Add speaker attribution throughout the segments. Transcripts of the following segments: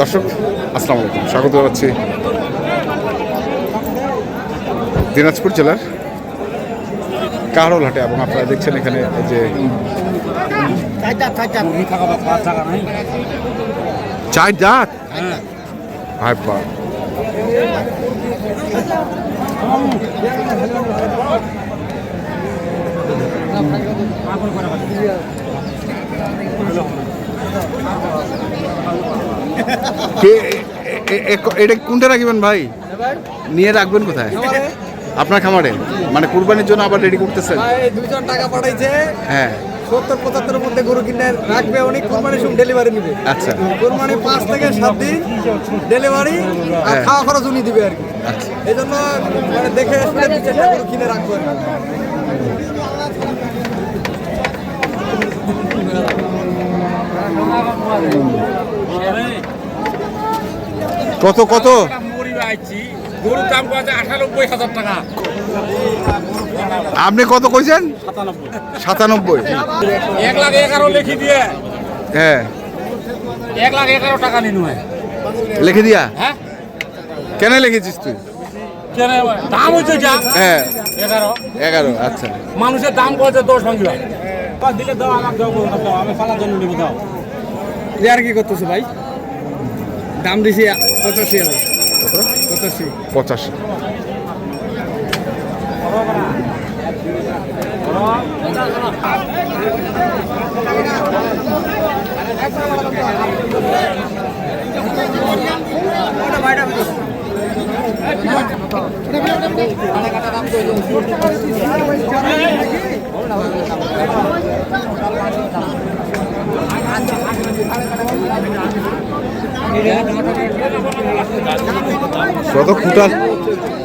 Speaker 1: দর্শক, আসসালামু আলাইকুম। স্বাগত জানাচ্ছি দিনাজপুর জেলার কাহারোল হাটে এবং আপনারা দেখছেন এখানে যে চার দাঁত হাই এটা কোনটা রাখবেন ভাই? নিয়ে রাখবেন কোথায়? আপনার খামারে? মানে কুরবানির জন্য আবার রেডি করতেছেন?
Speaker 2: ভাই দুইজন টাকা পাঠাইছে।
Speaker 1: হ্যাঁ।
Speaker 2: সত্তর পঁচাত্তরের মধ্যে গরু কিনে রাখবে উনি কোরবানির সময় ডেলিভারি নিবে।
Speaker 1: আচ্ছা।
Speaker 2: কোরবানি পাঁচ থেকে সাত দিন ডেলিভারি আর
Speaker 1: হ্যাঁ।
Speaker 2: খাওয়া খরচ উনি দিবে আর কি।
Speaker 1: আচ্ছা।
Speaker 2: এই জন্য মানে দেখে শুনে গরু কিনে রাখব আর কি।
Speaker 1: কত কত? আপনি কত কইছেন? সাতানব্বই।
Speaker 3: এক লাখ এগারো লিখি দিয়ে
Speaker 1: হ্যাঁ।
Speaker 3: এক লাখ এগারো টাকা নিন
Speaker 1: লিখে দিয়া?
Speaker 3: হ্যাঁ?
Speaker 1: কেন লিখেছিস তুই?
Speaker 3: দাম হচ্ছে যা।
Speaker 1: হ্যাঁ।
Speaker 3: এগারো।
Speaker 1: এগারো আচ্ছা।
Speaker 3: মানুষের দাম কত দশ ভাঙি ভাই দিলে দাও আমাকে দাও দাও আমি ফালার জন্য নিবো দাও।
Speaker 2: এ আর কি করতেছে ভাই? দাম দিছি পঁচাশি হাজার। পঁচাশি।
Speaker 1: পঁচাশি। কত খুটাল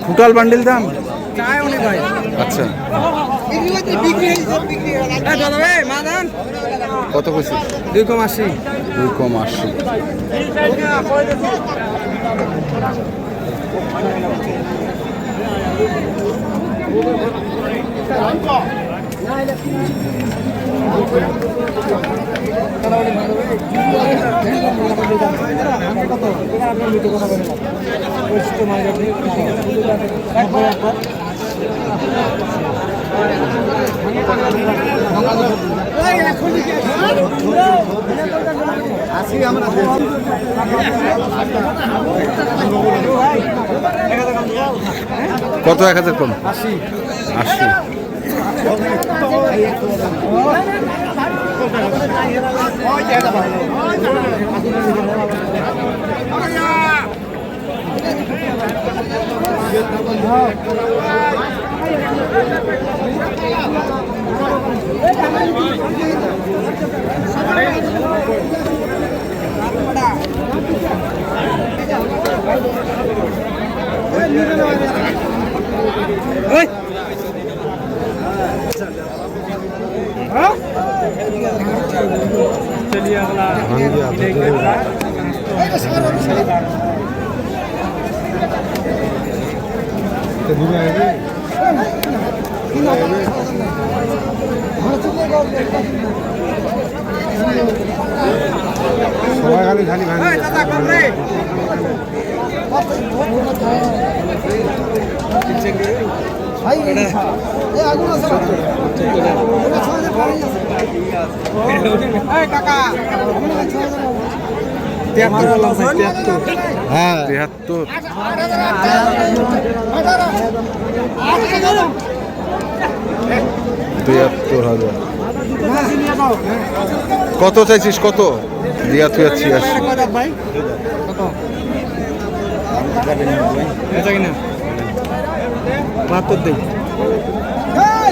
Speaker 1: খুটাল বান্ডিল দাম?
Speaker 2: চায় উনি ভাই
Speaker 1: আচ্ছা
Speaker 2: এই কম ভাই মা দান
Speaker 1: কত কইছিস
Speaker 2: দুই কম আশি
Speaker 1: দুই কম আশি কত এক হাজার কম?
Speaker 2: আশি।
Speaker 1: আশি।
Speaker 2: এই দাদা কম রে এই কাকা তিয়াত্তর তিয়াত্তর।
Speaker 1: হ্যাঁ তিয়াত্তর। হাজার। কত চাইছিস? কত? দিয়া তুই ছিয়াশি।
Speaker 2: বাহাত্তর দিই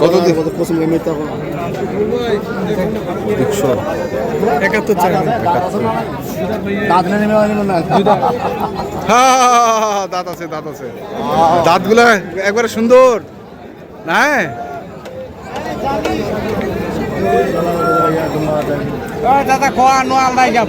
Speaker 1: কত একশো।
Speaker 2: একাত্তর চার।
Speaker 1: হ্যাঁ দাঁত আছে দাঁত আছে। দাঁতগুলো একবারে সুন্দর। হ্যাঁ
Speaker 2: দাদা খোয়া নোয়াল নাই যাব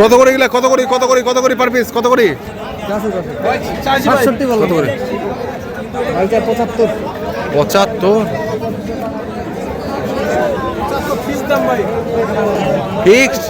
Speaker 1: কত করে গেলে কত করে কত করে কত করে পার পিস কত করে?
Speaker 2: সাতষট্টি
Speaker 1: কত করে?
Speaker 2: পঁচাত্তর।
Speaker 1: পঁচাত্তর? ফিক্সড?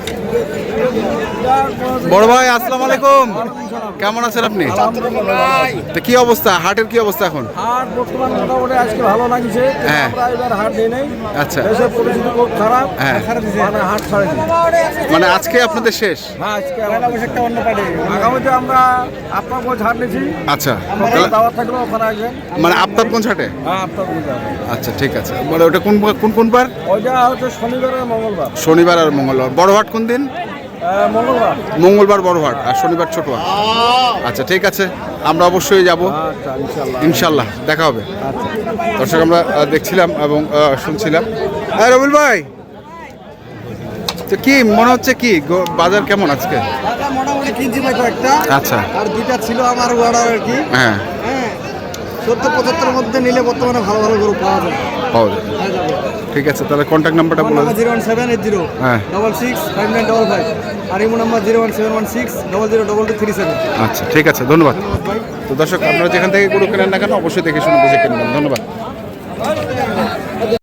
Speaker 1: বড় ভাই আসসালামু আলাইকুম। কেমন আছেন আপনি? তো কি অবস্থা? হাটের কি অবস্থা এখন?
Speaker 2: হাট বর্তমান মোটামুটি আজকে ভালো লাগছে।
Speaker 1: হ্যাঁ।
Speaker 2: এবার হাট নাই।
Speaker 1: আচ্ছা।
Speaker 2: দেশের পরিস্থিতি খুব খারাপ।
Speaker 1: হ্যাঁ।
Speaker 2: মানে হাট ছাড়ে
Speaker 1: মানে আজকে আপনাদের শেষ?
Speaker 2: আজকে অন্য পার্টি। আগামীতে আমরা আপনার হাট নিয়েছি
Speaker 1: আচ্ছা।
Speaker 2: দাওয়াত থাকলেও ওখানে আসবেন।
Speaker 1: মানে আফতাবগঞ্জ হাটে?
Speaker 2: হ্যাঁ আপনার হাট।
Speaker 1: আচ্ছা ঠিক আছে। মানে ওটা কোন কোন কোন বার
Speaker 2: ওইটা হচ্ছে শনিবার আর মঙ্গলবার।
Speaker 1: শনিবার আর মঙ্গলবার। বড় হাট কোন দিন?
Speaker 2: মঙ্গলবার।
Speaker 1: মঙ্গলবার বড় হাট আর শনিবার ছোট হাট আচ্ছা ঠিক আছে আমরা অবশ্যই যাব।
Speaker 2: আচ্ছা ইনশাল্লাহ।
Speaker 1: দেখা হবে। দর্শক আমরা দেখছিলাম এবং শুনছিলাম। হ্যাঁ রবিল ভাই! তো কি মনে হচ্ছে কি বাজার কেমন আজকে?
Speaker 2: মোটামুটি কিনছি ভাই কয়েকটা।
Speaker 1: আচ্ছা।
Speaker 2: আর দুইটা ছিল আমার অর্ডার আর কি।
Speaker 1: হ্যাঁ।
Speaker 2: হ্যাঁ। সত্তর পঁচাত্তরের মধ্যে নিলে বর্তমানে ভালো ভালো গরু পাওয়া যায়
Speaker 1: পাওয়া যাবে। ঠিক আছে তাহলে কন্ট্যাক্ট নাম্বারটা বলে দিন।
Speaker 2: Zero one seven eight zero
Speaker 1: হ্যাঁ।
Speaker 2: Double six five nine double five আর imo number zero one seven one six double zero double two three seven.
Speaker 1: আচ্ছা ঠিক আছে ধন্যবাদ। তো দর্শক আপনারা যেখান থেকে গরু কেনেন না কেন অবশ্যই দেখে শুনে বুঝে কিনবেন। ধন্যবাদ।